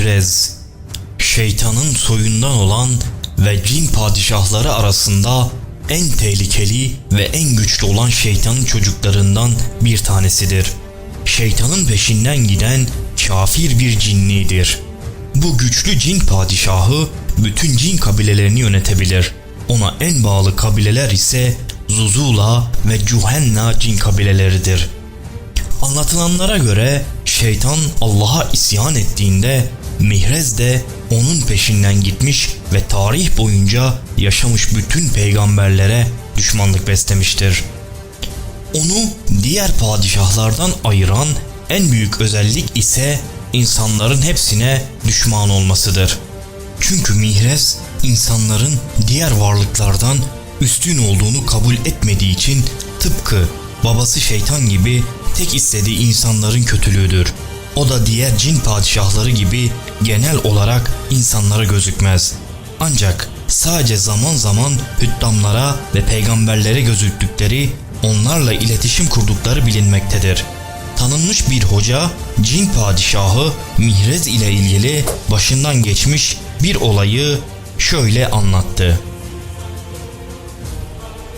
Mihrez Şeytanın soyundan olan ve cin padişahları arasında en tehlikeli ve en güçlü olan şeytanın çocuklarından bir tanesidir. Şeytanın peşinden giden kafir bir cinnidir. Bu güçlü cin padişahı bütün cin kabilelerini yönetebilir. Ona en bağlı kabileler ise Zuzula ve Cuhenna cin kabileleridir. Anlatılanlara göre şeytan Allah'a isyan ettiğinde Mihrez de onun peşinden gitmiş ve tarih boyunca yaşamış bütün peygamberlere düşmanlık beslemiştir. Onu diğer padişahlardan ayıran en büyük özellik ise insanların hepsine düşman olmasıdır. Çünkü Mihrez insanların diğer varlıklardan üstün olduğunu kabul etmediği için tıpkı babası şeytan gibi tek istediği insanların kötülüğüdür. O da diğer cin padişahları gibi genel olarak insanlara gözükmez. Ancak sadece zaman zaman hüddamlara ve peygamberlere gözüktükleri, onlarla iletişim kurdukları bilinmektedir. Tanınmış bir hoca cin padişahı Mihrez ile ilgili başından geçmiş bir olayı şöyle anlattı.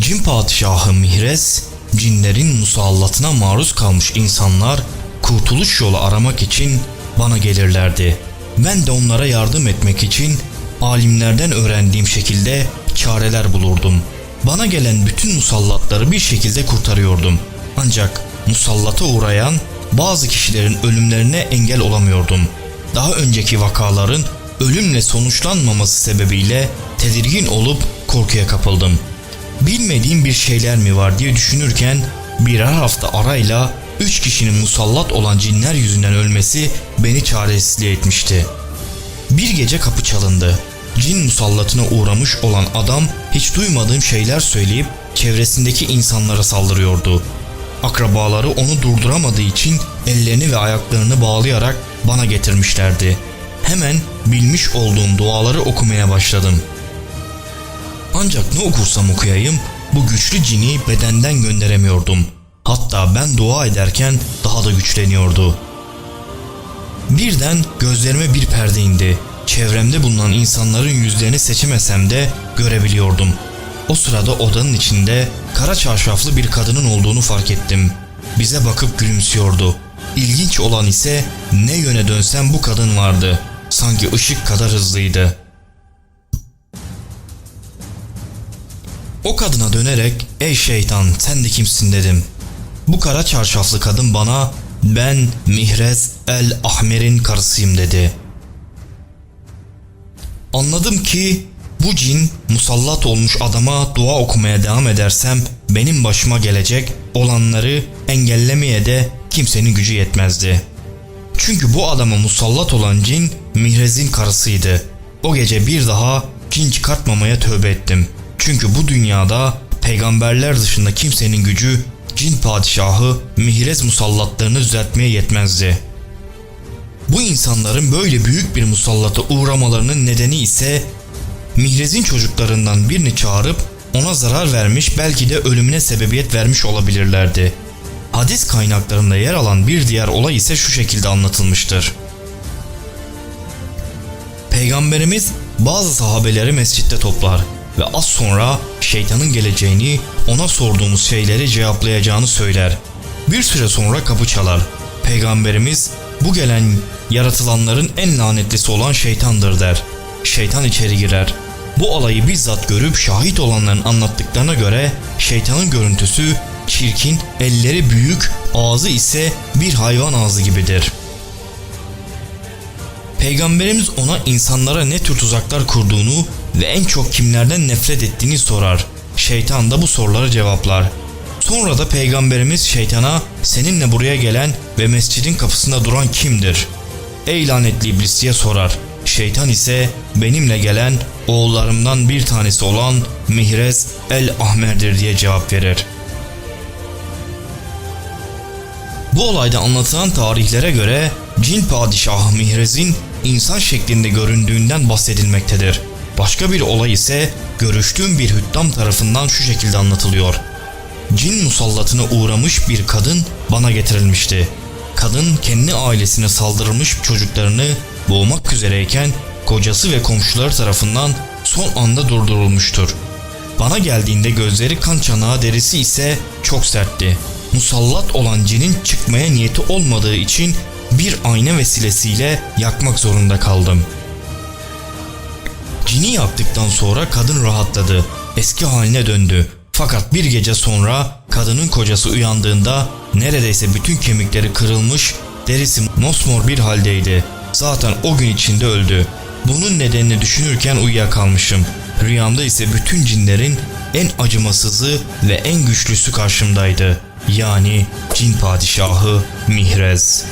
Cin padişahı Mihrez, cinlerin musallatına maruz kalmış insanlar kurtuluş yolu aramak için bana gelirlerdi. Ben de onlara yardım etmek için alimlerden öğrendiğim şekilde çareler bulurdum. Bana gelen bütün musallatları bir şekilde kurtarıyordum. Ancak musallata uğrayan bazı kişilerin ölümlerine engel olamıyordum. Daha önceki vakaların ölümle sonuçlanmaması sebebiyle tedirgin olup korkuya kapıldım. Bilmediğim bir şeyler mi var diye düşünürken birer hafta arayla üç kişinin musallat olan cinler yüzünden ölmesi beni çaresizliğe etmişti. Bir gece kapı çalındı. Cin musallatına uğramış olan adam hiç duymadığım şeyler söyleyip çevresindeki insanlara saldırıyordu. Akrabaları onu durduramadığı için ellerini ve ayaklarını bağlayarak bana getirmişlerdi. Hemen bilmiş olduğum duaları okumaya başladım. Ancak ne okursam okuyayım bu güçlü cini bedenden gönderemiyordum. Hatta ben dua ederken daha da güçleniyordu. Birden gözlerime bir perde indi. Çevremde bulunan insanların yüzlerini seçemesem de görebiliyordum. O sırada odanın içinde kara çarşaflı bir kadının olduğunu fark ettim. Bize bakıp gülümsüyordu. İlginç olan ise ne yöne dönsem bu kadın vardı. Sanki ışık kadar hızlıydı. O kadına dönerek ''Ey şeytan sen de kimsin?'' dedim. Bu kara çarşaflı kadın bana ''Ben Mihrez el Ahmer'in karısıyım'' dedi. Anladım ki bu cin musallat olmuş adama dua okumaya devam edersem benim başıma gelecek olanları engellemeye de kimsenin gücü yetmezdi. Çünkü bu adama musallat olan cin Mihrez'in karısıydı. O gece bir daha cin çıkartmamaya tövbe ettim. Çünkü bu dünyada peygamberler dışında kimsenin gücü cin padişahı Mihrez musallatlarını düzeltmeye yetmezdi. Bu insanların böyle büyük bir musallata uğramalarının nedeni ise Mihrez'in çocuklarından birini çağırıp ona zarar vermiş belki de ölümüne sebebiyet vermiş olabilirlerdi. Hadis kaynaklarında yer alan bir diğer olay ise şu şekilde anlatılmıştır. Peygamberimiz bazı sahabeleri mescitte toplar ve az sonra şeytanın geleceğini, ona sorduğumuz şeyleri cevaplayacağını söyler. Bir süre sonra kapı çalar. Peygamberimiz bu gelen yaratılanların en lanetlisi olan şeytandır der. Şeytan içeri girer. Bu olayı bizzat görüp şahit olanların anlattıklarına göre şeytanın görüntüsü çirkin, elleri büyük, ağzı ise bir hayvan ağzı gibidir. Peygamberimiz ona insanlara ne tür tuzaklar kurduğunu ve en çok kimlerden nefret ettiğini sorar. Şeytan da bu soruları cevaplar. Sonra da peygamberimiz şeytana seninle buraya gelen ve mescidin kapısında duran kimdir? Ey lanetli iblis diye sorar. Şeytan ise benimle gelen oğullarımdan bir tanesi olan Mihrez el Ahmer'dir diye cevap verir. Bu olayda anlatılan tarihlere göre cin padişahı Mihrez'in insan şeklinde göründüğünden bahsedilmektedir. Başka bir olay ise görüştüğüm bir hüddam tarafından şu şekilde anlatılıyor. Cin musallatına uğramış bir kadın bana getirilmişti. Kadın kendi ailesine saldırılmış çocuklarını boğmak üzereyken kocası ve komşuları tarafından son anda durdurulmuştur. Bana geldiğinde gözleri kan çanağı derisi ise çok sertti. Musallat olan cinin çıkmaya niyeti olmadığı için bir ayna vesilesiyle yakmak zorunda kaldım. Cini yaktıktan sonra kadın rahatladı. Eski haline döndü. Fakat bir gece sonra kadının kocası uyandığında neredeyse bütün kemikleri kırılmış, derisi mosmor bir haldeydi. Zaten o gün içinde öldü. Bunun nedenini düşünürken uyuyakalmışım. Rüyamda ise bütün cinlerin en acımasızı ve en güçlüsü karşımdaydı. Yani cin padişahı Mihrez.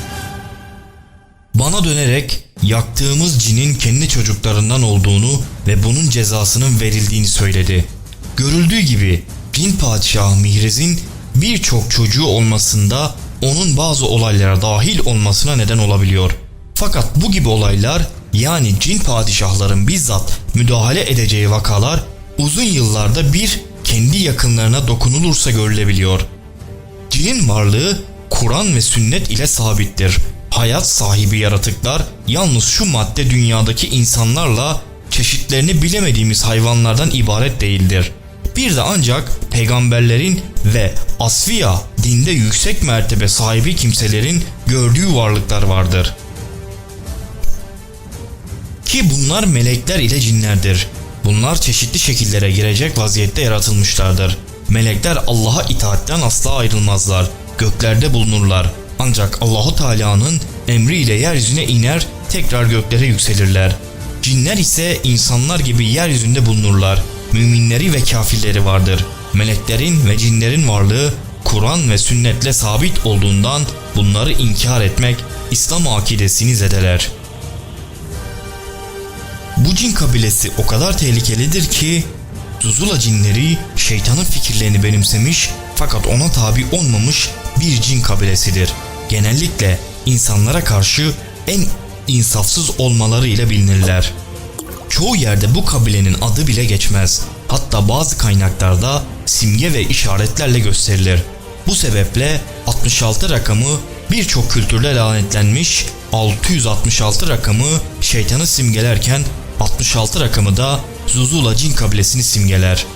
Bana dönerek yaktığımız cinin kendi çocuklarından olduğunu ve bunun cezasının verildiğini söyledi. Görüldüğü gibi cin padişahı Mihrez'in birçok çocuğu olmasında onun bazı olaylara dahil olmasına neden olabiliyor. Fakat bu gibi olaylar yani cin padişahların bizzat müdahale edeceği vakalar uzun yıllarda bir kendi yakınlarına dokunulursa görülebiliyor. Cinin varlığı Kur'an ve sünnet ile sabittir. Hayat sahibi yaratıklar yalnız şu madde dünyadaki insanlarla çeşitlerini bilemediğimiz hayvanlardan ibaret değildir. Bir de ancak peygamberlerin ve asfiya dinde yüksek mertebe sahibi kimselerin gördüğü varlıklar vardır. Ki bunlar melekler ile cinlerdir. Bunlar çeşitli şekillere girecek vaziyette yaratılmışlardır. Melekler Allah'a itaatten asla ayrılmazlar. Göklerde bulunurlar. Ancak Allahu Teala'nın emriyle yeryüzüne iner, tekrar göklere yükselirler. Cinler ise insanlar gibi yeryüzünde bulunurlar. Müminleri ve kafirleri vardır. Meleklerin ve cinlerin varlığı Kur'an ve sünnetle sabit olduğundan bunları inkar etmek İslam akidesini zedeler. Bu cin kabilesi o kadar tehlikelidir ki Zuzula cinleri şeytanın fikirlerini benimsemiş fakat ona tabi olmamış bir cin kabilesidir. Genellikle insanlara karşı en insafsız olmaları ile bilinirler. Çoğu yerde bu kabilenin adı bile geçmez. Hatta bazı kaynaklarda simge ve işaretlerle gösterilir. Bu sebeple 66 rakamı birçok kültürde lanetlenmiş, 666 rakamı şeytanı simgelerken 66 rakamı da Zuzula cin kabilesini simgeler.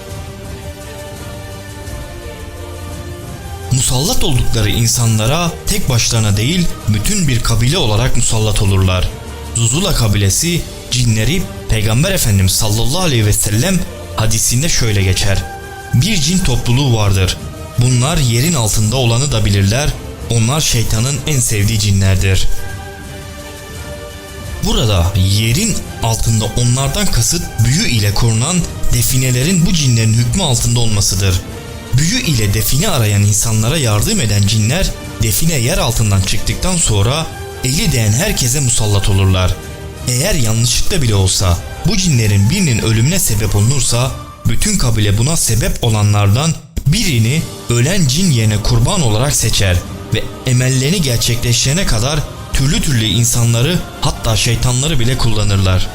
Musallat oldukları insanlara tek başlarına değil bütün bir kabile olarak musallat olurlar. Zuzula kabilesi cinleri Peygamber Efendimiz sallallahu aleyhi ve sellem hadisinde şöyle geçer. Bir cin topluluğu vardır. Bunlar yerin altında olanı da bilirler. Onlar şeytanın en sevdiği cinlerdir. Burada yerin altında onlardan kasıt büyü ile korunan definelerin bu cinlerin hükmü altında olmasıdır. Büyü ile define arayan insanlara yardım eden cinler define yer altından çıktıktan sonra eli değen herkese musallat olurlar. Eğer yanlışlıkla bile olsa bu cinlerin birinin ölümüne sebep olunursa bütün kabile buna sebep olanlardan birini ölen cin yerine kurban olarak seçer ve emellerini gerçekleştirene kadar türlü türlü insanları hatta şeytanları bile kullanırlar.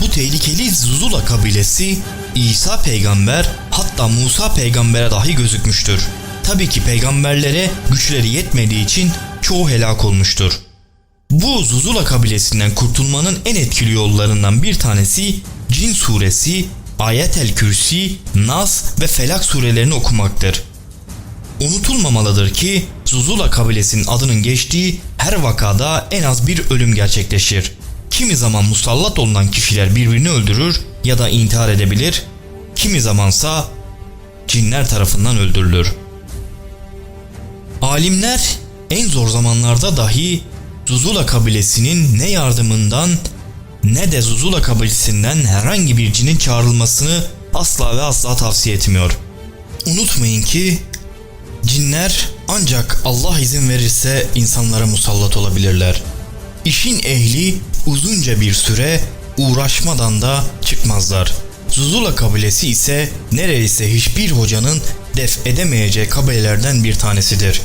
Bu tehlikeli Zuzula kabilesi İsa peygamber hatta Musa peygambere dahi gözükmüştür. Tabii ki peygamberlere güçleri yetmediği için çoğu helak olmuştur. Bu Zuzula kabilesinden kurtulmanın en etkili yollarından bir tanesi Cin suresi, Ayetel Kürsi, Nas ve Felak surelerini okumaktır. Unutulmamalıdır ki Zuzula kabilesinin adının geçtiği her vakada en az bir ölüm gerçekleşir. Kimi zaman musallat olunan kişiler birbirini öldürür ya da intihar edebilir, kimi zamansa cinler tarafından öldürülür. Alimler en zor zamanlarda dahi Zuzula kabilesinin ne yardımından ne de Zuzula kabilesinden herhangi bir cinin çağrılmasını asla ve asla tavsiye etmiyor. Unutmayın ki cinler ancak Allah izin verirse insanlara musallat olabilirler. İşin ehli uzunca bir süre uğraşmadan da çıkmazlar. Zuzula kabilesi ise neredeyse hiçbir hocanın def edemeyeceği kabilelerden bir tanesidir.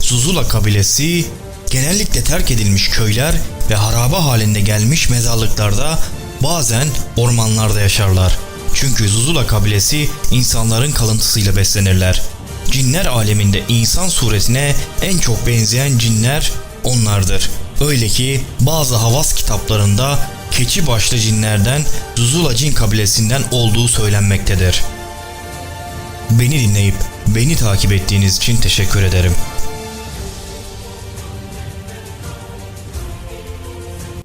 Zuzula kabilesi genellikle terk edilmiş köyler ve haraba halinde gelmiş mezarlıklarda bazen ormanlarda yaşarlar. Çünkü Zuzula kabilesi insanların kalıntısıyla beslenirler. Cinler aleminde insan suretine en çok benzeyen cinler onlardır. Öyle ki bazı havas kitaplarında keçi başlı cinlerden Zuzula cin kabilesinden olduğu söylenmektedir. Beni dinleyip beni takip ettiğiniz için teşekkür ederim.